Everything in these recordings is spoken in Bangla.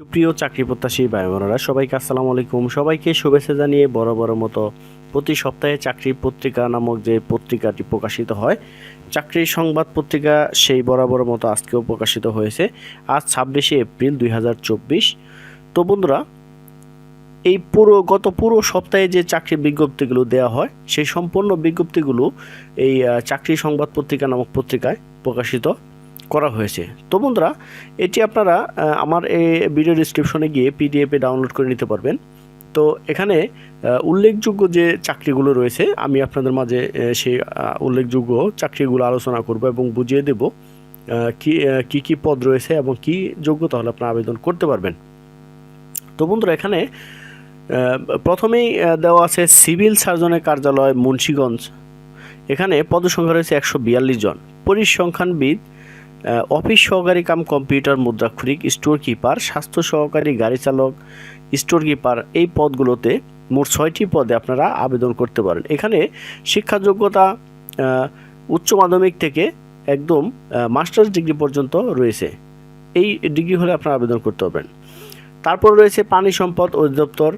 সুপ্রিয় চাকরি প্রত্যাশী ভাই বোনেরা সবাইকে আসসালামু আলাইকুম। সবাইকে শুভেচ্ছা জানিয়ে বড় বড় মতো প্রতি সপ্তাহে চাকরি পত্রিকা নামক যে পত্রিকাটি প্রকাশিত হয় চাকরির সংবাদ পত্রিকা সেই বরাবর মতো আজকেও প্রকাশিত হয়েছে। আজ ছাব্বিশে এপ্রিল দুই তো বন্ধুরা, এই পুরো, গত পুরো সপ্তাহে যে চাকরি বিজ্ঞপ্তিগুলো দেওয়া হয়, সেই সম্পূর্ণ বিজ্ঞপ্তিগুলো এই চাকরি সংবাদ পত্রিকা নামক পত্রিকায় প্রকাশিত। করা হয়েছে। তো বন্ধুরা, এটি আপনারা আমার এই ভিডিও ডিসক্রিপশনে গিয়ে পিডিএফে ডাউনলোড করে নিতে পারবেন। তো এখানে উল্লেখযোগ্য যে চাকরিগুলো রয়েছে, আমি আপনাদের মাঝে সেই উল্লেখযোগ্য চাকরিগুলো আলোচনা করব এবং বুঝিয়ে দেব কি কি পদ রয়েছে এবং কি যোগ্যতা হলে আপনারা আবেদন করতে পারবেন। তো বন্ধুরা, এখানে প্রথমেই দেওয়া আছে সিভিল সার্জনের কার্যালয় মুন্সীগঞ্জ। এখানে পদসংখ্যা রয়েছে একশো বিয়াল্লিশ জন। পরিসংখ্যানবিদ অফিস সহকারী কাম কম্পিউটার মুদ্রাক্ষরিক, স্টোর কিপার, স্বাস্থ্য সহকারী গাড়ি চালক, স্টোর কিপার, এই পদগুলোতে মোট ছয়টি পদে আপনারা আবেদন করতে পারেন। এখানে শিক্ষা যোগ্যতা উচ্চ মাধ্যমিক থেকে একদম মাস্টার্স ডিগ্রি পর্যন্ত রয়েছে। এই ডিগ্রি হলে আপনারা আবেদন করতে পারবেন। তারপর রয়েছে পানি সম্পদ অধিদপ্তর।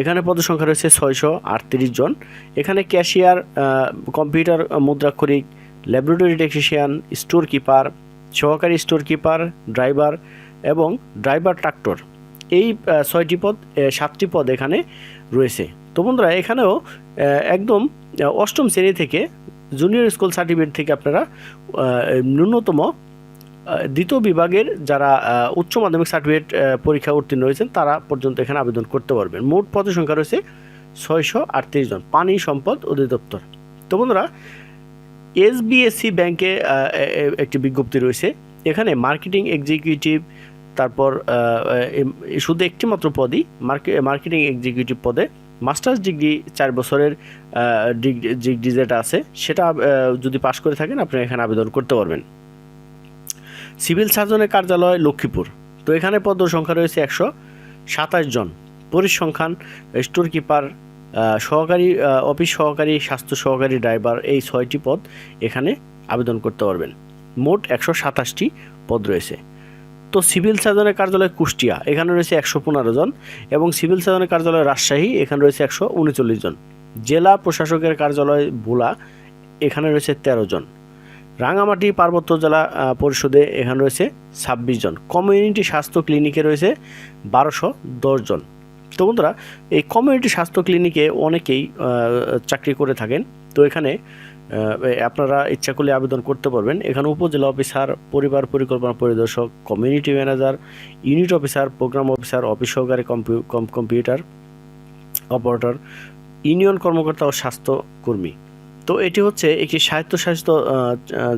এখানে পদসংখ্যা রয়েছে ছয়শো আটত্রিশ জন। এখানে ক্যাশিয়ার কম্পিউটার মুদ্রাক্ষরিক, ল্যাবরেটরি টেকনিশিয়ান, স্টোর কিপার সহকারী স্টোর কিপার ড্রাইভার এবং ড্রাইভার ট্রাক্টর এই ছয়টি পদ সাতটি পদ এখানে রয়েছে। তো বন্ধুরা, এখানেও একদম অষ্টম শ্রেণি থেকে জুনিয়র স্কুল সার্টিফিকেট থেকে আপনারা ন্যূনতম দ্বিতীয় বিভাগের যারা উচ্চ মাধ্যমিক সার্টিফিকেট পরীক্ষা উত্তীর্ণ হয়েছেন, তারা পর্যন্ত এখানে আবেদন করতে পারবেন। মোট পদ সংখ্যা রয়েছে ছয়শো আটত্রিশ জন। পানি সম্পদ অধিদপ্তর। তো বন্ধুরা এসবিএসসি ব্যাংকে একটি বিজ্ঞপ্তি রয়েছে। এখানে মার্কেটিং এক্সিকিউটিভ তারপর শুধু একটি মাত্র পদই মার্কেটিং এক্সিকিউটিভ পদে মাস্টার্স ডিগ্রি চার বছরের ডিগ্রি যেটা আছে। সেটা যদি পাশ করে থাকেন, আপনি এখানে আবেদন করতে পারবেন। সিভিল সার্জনের কার্যালয় লক্ষ্মীপুর। তো এখানে পদ সংখ্যা রয়েছে একশো সাতাশ জন। পরিসংখ্যান স্টোর কিপার সহকারী অফিস সহকারী, স্বাস্থ্য সহকারী ড্রাইভার এই ছয়টি পদ এখানে আবেদন করতে পারবেন। মোট একশো সাতাশটি পদ রয়েছে। তো সিভিল সার্জনের কার্যালয় কুষ্টিয়া, এখানে রয়েছে একশো পনেরো জন এবং সিভিল সার্জনের কার্যালয় রাজশাহী, এখানে রয়েছে একশো উনচল্লিশ জন। জেলা প্রশাসকের কার্যালয় ভোলা, এখানে রয়েছে তেরো জন। রাঙামাটি পার্বত্য জেলা পরিষদে এখানে রয়েছে ছাব্বিশ জন। কমিউনিটি স্বাস্থ্য ক্লিনিকে রয়েছে বারোশো জন। তো বন্ধুরা, এই কমিউনিটি স্বাস্থ্য ক্লিনিকে অনেকেই চাকরি করে থাকেন। তো এখানে আপনারা ইচ্ছা করলে আবেদন করতে পারবেন। এখানে উপজেলা অফিসার পরিবার পরিকল্পনা পরিদর্শক community manager unit officer program officer office সহকারী কম্পিউ- কম- কম্পিউটার অপারেটর ইউনিয়ন কর্মকর্তা ও স্বাস্থ্য কর্মী। তো এটি হচ্ছে একটি স্বায়ত্তশাসিত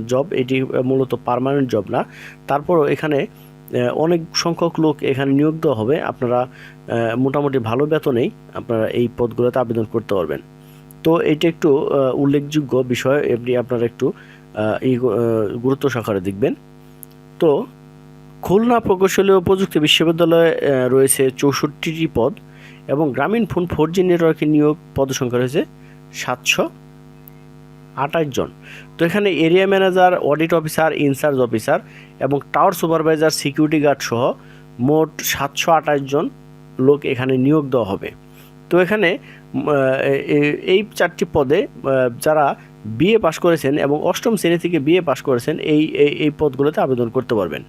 জব এটি মূলত পার্মানেন্ট জব না। তারপরও এখানে অনেক সংখ্যক লোক এখানে নিয়োগ দেওয়া হবে। আপনারা মোটামুটি ভালো বেতনেই আপনারা এই পদগুলোতে আবেদন করতে পারবেন। তো এটা একটু উল্লেখযোগ্য বিষয়, এমনি আপনারা একটু এই গুরুত্ব সহকারে দেখবেন। তো খুলনা প্রকৌশলী ও প্রযুক্তি বিশ্ববিদ্যালয়ে রয়েছে চৌষট্টিটি পদ এবং গ্রামীণ ফোন ফোর জি নেটওয়ার্কের নিয়োগ পদসংখ্যা রয়েছে সাতশো। আঠাশ জন। তো এখানে area manager audit officer in-charge officer এবং টাওয়ার সুপারভাইজার সিকিউরিটি গার্ড সহ মোট সাতশো আঠাশ জন লোক এখানে নিয়োগ দেওয়া হবে। তো এখানে এই চারটি পদে যারা বিএ পাশ করেছেন এবং অষ্টম শ্রেণি থেকে বিএ পাশ করেছেন, এই, এই- এই পদগুলোতে আবেদন করতে পারবেন।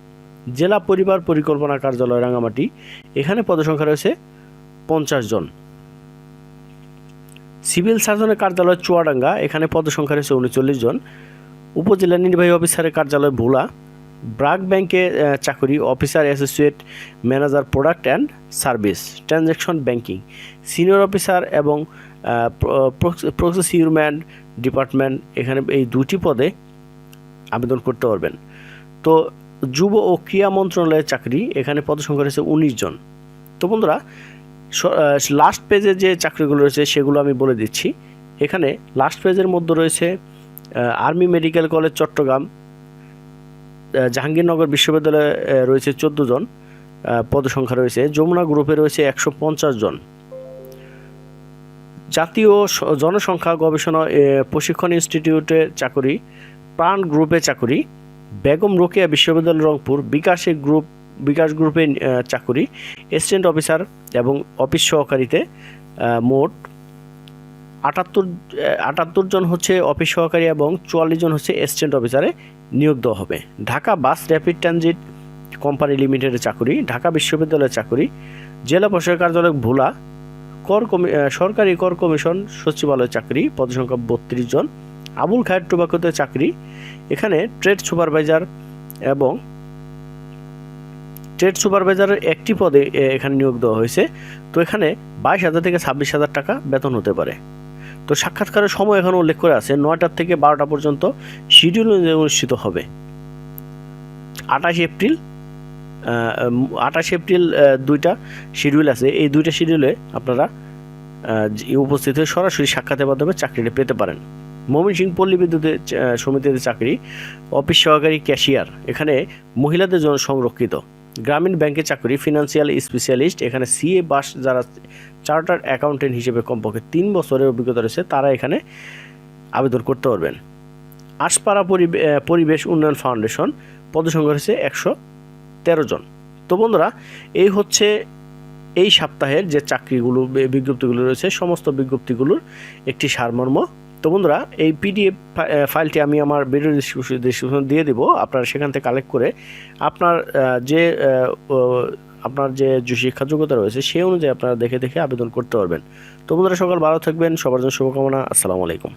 জেলা পরিবার পরিকল্পনা কার্যালয় রাঙামাটি এখানে পদসংখ্যা রয়েছে পঞ্চাশ জন। সিভিল সার্জনের কার্যালয় চুয়াডাঙ্গা, এখানে পদসংখ্যা রয়েছে উনচল্লিশ জন। উপজেলা নির্বাহী অফিসারের কার্যালয় ভোলা। ব্রাক ব্যাংকে চাকরি, officer associate, manager, product and service, transaction banking. Senior officer এবং প্রসেসিউরম্যান ডিপার্টমেন্ট, এখানে এই দুটি পদে আবেদন করতে পারবেন। তো যুব ও ক্রীড়া মন্ত্রণালয়ের চাকরি, এখানে পদসংখ্যা রয়েছে উনিশ জন। তো বন্ধুরা লাস্ট পেজে যে চাকরিগুলো রয়েছে, সেগুলো আমি বলে দিচ্ছি। এখানে লাস্ট পেজের মধ্যে রয়েছে army medical college Chattogram. Jahangirnagar বিশ্ববিদ্যালয়ে রয়েছে চোদ্দ জন পদসংখ্যা রয়েছে। যমুনা গ্রুপে রয়েছে একশো পঞ্চাশ জন। জাতীয় জনসংখ্যা গবেষণা প্রশিক্ষণ ইনস্টিটিউটে চাকরি, প্রাণ গ্রুপে চাকরি, বেগম রোকেয়া বিশ্ববিদ্যালয় রংপুর, বিকাশে গ্রুপ বিকাশ গ্রুপে চাকুরি। অ্যাসিস্ট্যান্ট অফিসার এবং অফিস সহকারীতে মোট আটাত্তর আটাত্তর জন হচ্ছে অফিস সহকারী এবং চুয়াল্লিশ জন হচ্ছে অ্যাসিস্ট্যান্ট অফিসারে নিয়োগ দেওয়া হবে। Dhaka bus rapid transit company লিমিটেডের চাকুরি, ঢাকা বিশ্ববিদ্যালয়ের চাকুরি, জেলা প্রশাসক কার্যালয় ভোলা, কর কমি সরকারি কর কমিশন সচিবালয় চাকরি, পদসংখ্যা বত্রিশ জন, আবুল খায়ের টোবাকোতে চাকরি, এখানে ট্রেড সুপারভাইজার এবং ট্রেড সুপারভাইজারের একটি পদে এখানে নিয়োগ দেওয়া হয়েছে। তো এখানে বাইশ হাজার থেকে ছাব্বিশ হাজার টাকা বেতন হতে পারে। তো সাক্ষাৎকারের সময় এখানে উল্লেখ করে আছে, নয়টার থেকে বারোটা পর্যন্ত শিডিউল অনুষ্ঠিত হবে। আঠাশ এপ্রিল আঠাশ এপ্রিল দুইটা শিডিউল আছে। এই দুইটা শিডিউলে আপনারা উপস্থিত হয়ে সরাসরি সাক্ষাতের মাধ্যমে চাকরিটা পেতে পারেন। ময়মনসিংহ পল্লী বিদ্যুতের সমিতিতে চাকরি, অফিস সহকারী ক্যাশিয়ার, এখানে মহিলাদের জন্য সংরক্ষিত। গ্রামীণ ব্যাংকে চাকরি ফিনান্সিয়াল স্পেশালিস্ট এখানে সিএ বাস যারা চার্টার অ্যাকাউন্টেন্ট হিসেবে কমপক্ষে তিন বছরের অভিজ্ঞতা রয়েছে, তারা এখানে আবেদন করতে পারবেন। আশপাড়া পরিবে- পরিবেশ উন্নয়ন ফাউন্ডেশন পদসংখ্যা রয়েছে একশো তেরো জন। তো বন্ধুরা, এই হচ্ছে এই সপ্তাহের যে চাকরিগুলো বিজ্ঞপ্তিগুলো রয়েছে, সমস্ত বিজ্ঞপ্তিগুলোর একটি সারমর্ম। তো বন্ধুরা, এই পিডিএফ ফাইলটি আমি আমার ভিডিও ডিসক্রিপশন দিয়ে দিব। আপনারা সেখান থেকে কালেক্ট করে আপনার যে আপনার যে শিক্ষা যোগ্যতা রয়েছে, সেই অনুযায়ী আপনারা দেখে দেখে আবেদন করতে পারবেন। তো বন্ধুরা, সকাল ভালো থাকবেন, সবার জন্য শুভকামনা। আসসালামু আলাইকুম।